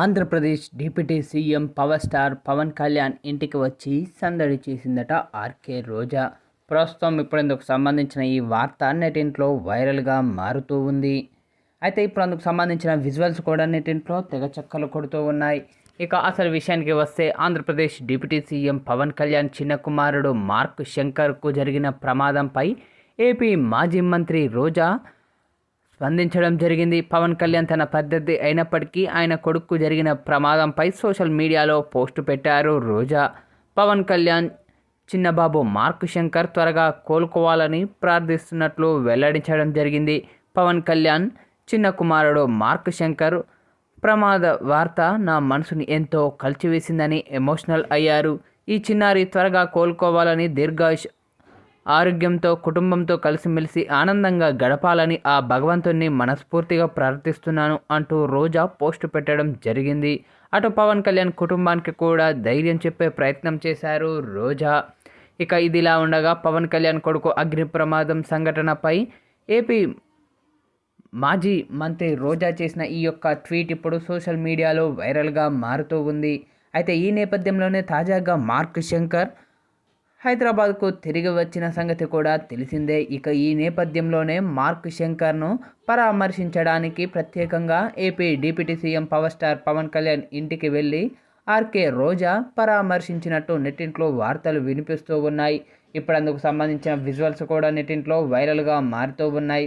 Andhra Pradesh deputy CM power star Pawan Kalyan ఇంటికి వచ్చి సందడి చేసిందట ఆర్కే రోజా. ప్రస్తుతం ఇప్పుడు ఇందుకు సంబంధించిన ఈ వార్త నెటింట్లో వైరల్గా మారుతూ ఉంది. అయితే ఇప్పుడు అందుకు సంబంధించిన విజువల్స్ కూడా నెటింట్లో తెగ చక్కలు కొడుతూ ఉన్నాయి. ఇక అసలు విషయానికి వస్తే ఆంధ్రప్రదేశ్ డిప్యూటీ సీఎం పవన్ కళ్యాణ్ చిన్న కుమారుడు మార్క్ శంకర్కు జరిగిన ప్రమాదంపై ఏపీ మాజీ మంత్రి రోజా స్పందించడం జరిగింది. పవన్ కళ్యాణ్ తన పద్ధతి అయినప్పటికీ ఆయన కొడుకు జరిగిన ప్రమాదంపై సోషల్ మీడియాలో పోస్టు పెట్టారు రోజా. పవన్ కళ్యాణ్ చిన్నబాబు మార్క్ శంకర్ త్వరగా కోలుకోవాలని ప్రార్థిస్తున్నట్లు వెల్లడించడం జరిగింది. పవన్ కళ్యాణ్ చిన్న కుమారుడు మార్క్ శంకర్ ప్రమాద వార్త నా మనసుని ఎంతో కలిచివేసిందని ఎమోషనల్ అయ్యారు. ఈ చిన్నారి త్వరగా కోలుకోవాలని దీర్ఘాయుష్ ఆరోగ్యంతో కుటుంబంతో కలిసిమెలిసి ఆనందంగా గడపాలని ఆ భగవంతుణ్ణి మనస్ఫూర్తిగా ప్రార్థిస్తున్నాను అంటూ రోజా పోస్టు పెట్టడం జరిగింది. అటు పవన్ కళ్యాణ్ కుటుంబానికి కూడా ధైర్యం చెప్పే ప్రయత్నం చేశారు రోజా. ఇక ఇదిలా ఉండగా పవన్ కళ్యాణ్ కొడుకు అగ్ని ప్రమాదం సంఘటనపై ఏపీ మాజీ మంత్రి రోజా చేసిన ఈ యొక్క ట్వీట్ ఇప్పుడు సోషల్ మీడియాలో వైరల్గా మారుతూ ఉంది. అయితే ఈ నేపథ్యంలోనే తాజాగా మార్క్ శంకర్ హైదరాబాద్కు తిరిగి వచ్చిన సంగతి కూడా తెలిసిందే. ఇక ఈ నేపథ్యంలోనే మార్క్ శంకర్ను పరామర్శించడానికి ప్రత్యేకంగా AP deputy CM power star Pawan Kalyan ఇంటికి వెళ్ళి ఆర్కే రోజా పరామర్శించినట్టు నెట్టింట్లో వార్తలు వినిపిస్తూ ఉన్నాయి. ఇప్పుడు అందుకు సంబంధించిన విజువల్స్ కూడా నెట్టింట్లో వైరల్గా మారుతూ ఉన్నాయి.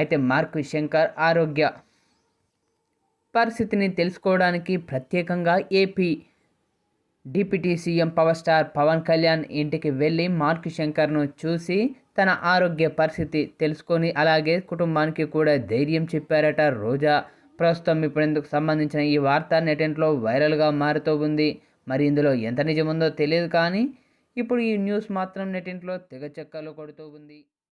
అయితే మార్క్ శంకర్ ఆరోగ్య పరిస్థితిని తెలుసుకోవడానికి ప్రత్యేకంగా AP deputy CM power star Pawan Kalyan ఇంటికి వెళ్ళి మార్క్ శంకర్ను చూసి తన ఆరోగ్య పరిస్థితి తెలుసుకొని అలాగే కుటుంబానికి కూడా ధైర్యం చెప్పారట రోజా. ప్రస్తుతం ఇప్పుడు ఇందుకు సంబంధించిన ఈ వార్త నెటెంట్లో వైరల్గా మారుతూ ఉంది. మరి ఇందులో ఎంత నిజముందో తెలియదు కానీ ఇప్పుడు ఈ న్యూస్ మాత్రం నెటింట్లో తెగ చెక్కలు కొడుతూ ఉంది.